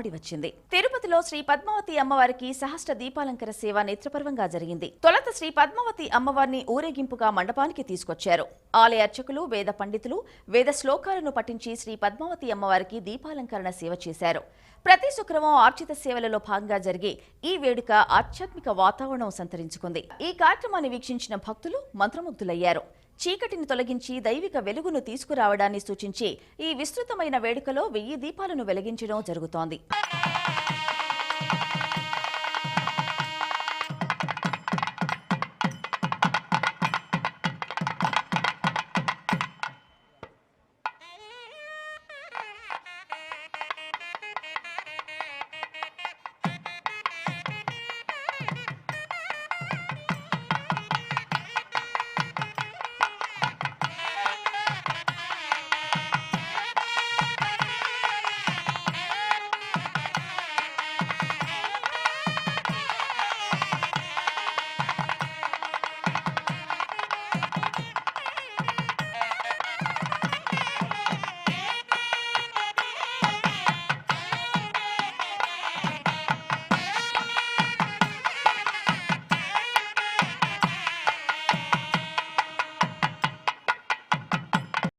అప్పడి వచ్చింది. తిరుపతిలో శ్రీ పద్మావతి అమ్మవారికి సహస్ర దీపాలంకర సేవ నేత్రపర్వంగా జరిగింది. తొలత శ్రీ పద్మావతి అమ్మవారిని ఊరేగింపుగా మండపానికి తీసుకొచ్చారు. ఆలయ అర్చకులు వేద పండితులు వేద శ్లోకాలను పఠించి శ్రీ పద్మావతి అమ్మవారికి దీపాలంకరణ సేవ చేశారు. ప్రతి శుక్రవారం ఆర్చిత సేవలలో భాగంగా జరిగే ఈ వేడుక ఆధ్యాత్మిక వాతావరణం సంతరించుకుంది. ఈ కార్యక్రమాన్ని వీక్షించిన భక్తులు మంత్రముగ్ధులయ్యారు. చీకటిని తొలగించి దైవిక వెలుగును తీసుకురావడాన్ని సూచించి ఈ విస్తృతమైన వేడుకలో వెయ్యి దీపాలను వెలిగించడం జరుగుతోంది.